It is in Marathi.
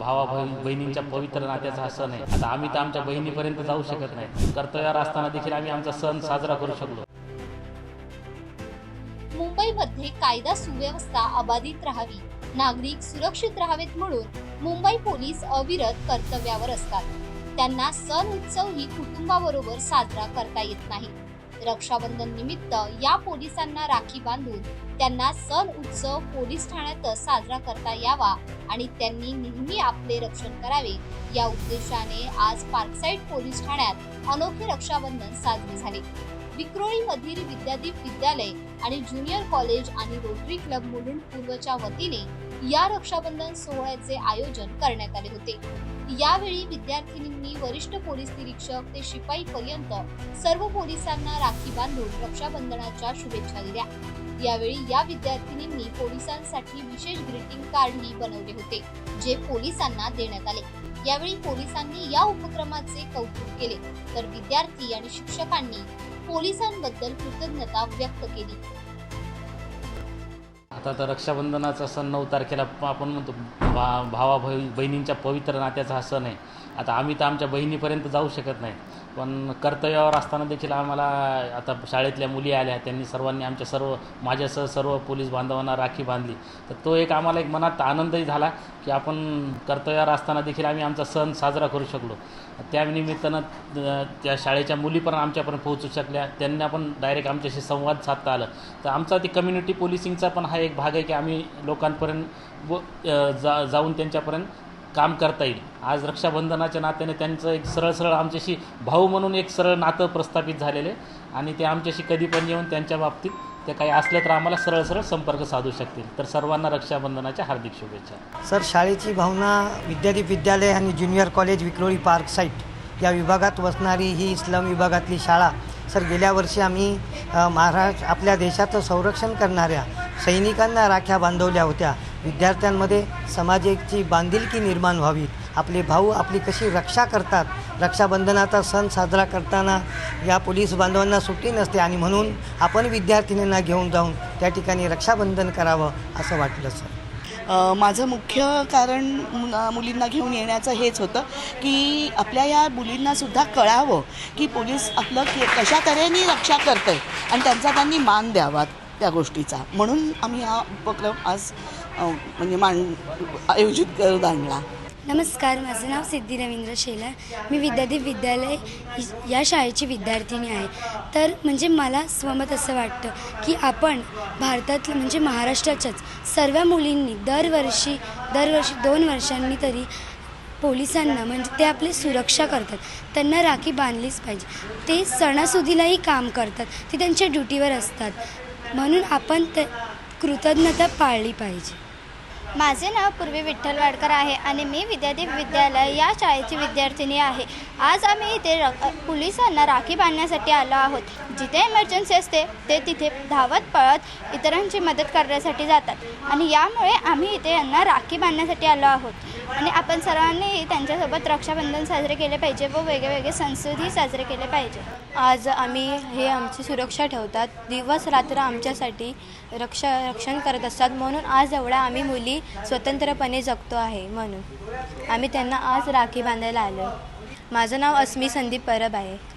भावा बहिणींच्या पवित्र नात्याचा हा सण आहे. आता आम्ही तर आमच्या बहिणीपर्यंत जाऊ शकत नाही. कर्तव्यावर असताना देखील आम्ही आमचा सण साजरा करू शकलो. मुंबईमध्ये कायदा सुव्यवस्था अबाधित राहावी. नागरिक सुरक्षित राहावेत म्हणून मुंबई पोलीस अविरत कर्तव्यावर असतात. त्यांना सण उत्सव ही कुटुंबाबरोबर साजरा करता येत नाही. रक्षाबंधन निमित्त या पोलिसांना राखी बांधून त्यांना सण उत्सव पोलीस ठाण्यातच साजरा करता यावा आणि त्यांनी नेहमी आपले रक्षण करावे. या उद्देशाने आज पार्कसाईड पोलीस ठाण्यात अनोखे रक्षाबंधन साजरे झाले. विक्रोळीमधील विद्यादीप विद्यालय आणि ज्युनियर कॉलेज आणि रोटरी क्लब मुलुंड पूर्वच्या वतीने या रक्षाबंधन सोहळ्याचे आयोजन करण्यात आले होते. यावेळी विद्यार्थिनींनी वरिष्ठ पोलीस निरीक्षक ते शिपाई पर्यंत सर्व पोलिसांना राखी बांधून रक्षाबंधनाच्या शुभेच्छा दिल्या. यावेळी या विद्यार्थिनींनी पोलिसांसाठी विशेष ग्रीटिंग कार्डही बनवले होते जे पोलिसांना देण्यात आले. यावेळी पोलिसांनी या उपक्रमाचे कौतुक केले. तर विद्यार्थी आणि शिक्षकांनी पोलिसांबद्दल कृतज्ञता व्यक्त केली. आता तर रक्षाबंधनाचा सण नऊ तारखेला आपण म्हणतो भा भावा बहिणींच्या पवित्र नात्याचा हा सण आहे. आता आम्ही तर आमच्या बहिणीपर्यंत जाऊ शकत नाही. पण कर्तव्यावर असताना देखील आम्हाला आता शाळेतल्या मुली आल्या त्यांनी सर्वांनी आमच्या सर्व माझ्यासह सर्व पोलीस बांधवांना राखी बांधली. तर तो एक आम्हाला एक मनात आनंदही झाला की आपण कर्तव्यावर असताना देखील आम्ही आमचा सण साजरा करू शकलो. त्या निमित्तानं त्या शाळेच्या मुली पण आमच्यापर्यंत पोहोचू शकल्या. त्यांना पण डायरेक्ट आमच्याशी संवाद साधता आलं. तर आमचा ती कम्युनिटी पोलिसिंगचा पण हा एक एक भाग आहे की आम्ही लोकांपर्यंत व जा जाऊन त्यांच्यापर्यंत काम करता येईल. आज रक्षाबंधनाच्या नात्याने त्यांचं एक सरळ सरळ आमच्याशी भाऊ म्हणून एक सरळ नातं प्रस्थापित झालेले आणि ते आमच्याशी कधी पण येऊन त्यांच्या बाबतीत ते काही असले तर आम्हाला सरळ सरळ संपर्क साधू शकतील. तर सर्वांना रक्षाबंधनाच्या हार्दिक शुभेच्छा. सर शाळेची भावना विद्यादीप विद्यालय आणि junior college Vikhroli park site या विभागात वसणारी ही इस्लाम विभागातली शाळा सर गेल्या वर्षी आम्ही महाराष्ट्र आपल्या देशाचं संरक्षण करणाऱ्या सैनिकांना राख्या बांधवल्या होत्या. विद्यार्थ्यांमध्ये समाजाची बांधिलकी निर्माण व्हावी. आपले भाऊ आपली कशी रक्षा करतात? रक्षाबंधनाचा सण साजरा करताना या पोलीस बांधवांना सुट्टी नसते आणि म्हणून आपण विद्यार्थिनींना घेऊन जाऊन त्या ठिकाणी रक्षाबंधन करावं असं वाटलं सर. माझं मुख्य कारण मुलींना घेऊन येण्याचं हेच होतं की आपल्या या मुलींनासुद्धा कळावं की पोलीस आपलं के कशा तऱ्हेने रक्षा करतं आहे आणि त्यांचा त्यांनी मान द्यावा त्या गोष्टीचा. म्हणून आम्ही हा उपक्रम आज म्हणजे मान आयोजित करत आणला. नमस्कार माझं नाव सिद्धी रवींद्र शेलार. मी विद्यादीप विद्यालय या शाळेची विद्यार्थिनी आहे. तर म्हणजे मला स्वमत असं वाटतं की आपण भारतातलं म्हणजे महाराष्ट्राच्याच सर्व मुलींनी दरवर्षी दरवर्षी दोन वर्षांनी तरी पोलिसांना म्हणजे ते आपली सुरक्षा करतात. त्यांना राखी बांधलीच पाहिजे. ते सणासुदीलाही काम करतात. ते त्यांच्या ड्युटीवर असतात. म्हणून आपण ते कृतज्ञता पाळली पाहिजे. माझे नाव पूर्वी विठ्ठल वाडकर आहे आणि मी विद्यादीप विद्यालय या शाळेची विद्यार्थिनी आहे. आज आम्ही इथे र पोलिसांना राखी बांधण्यासाठी आलो आहोत. जिथे इमर्जन्सी असते ते तिथे धावत पळत इतरांची मदत करण्यासाठी जातात. आणि यामुळे आम्ही इथे यांना राखी बांधण्यासाठी आलो आहोत. आणि आपण सर्वांनी त्यांच्यासोबत रक्षाबंधन साजरे केले पाहिजे व वेगवेगळे संस्कृती साजरे केले पाहिजे. आज आम्ही हे आमची सुरक्षा ठेवतात. दिवस रात्र आमच्यासाठी रक्षा रक्षण करत असतात. म्हणून आज एवढा आम्ही मुली स्वतंत्रपणे जगतो आहे म्हणून. आम्ही त्यांना आज राखी बांधायला आलो माझं नाव अस्मी संदीप परब आहे.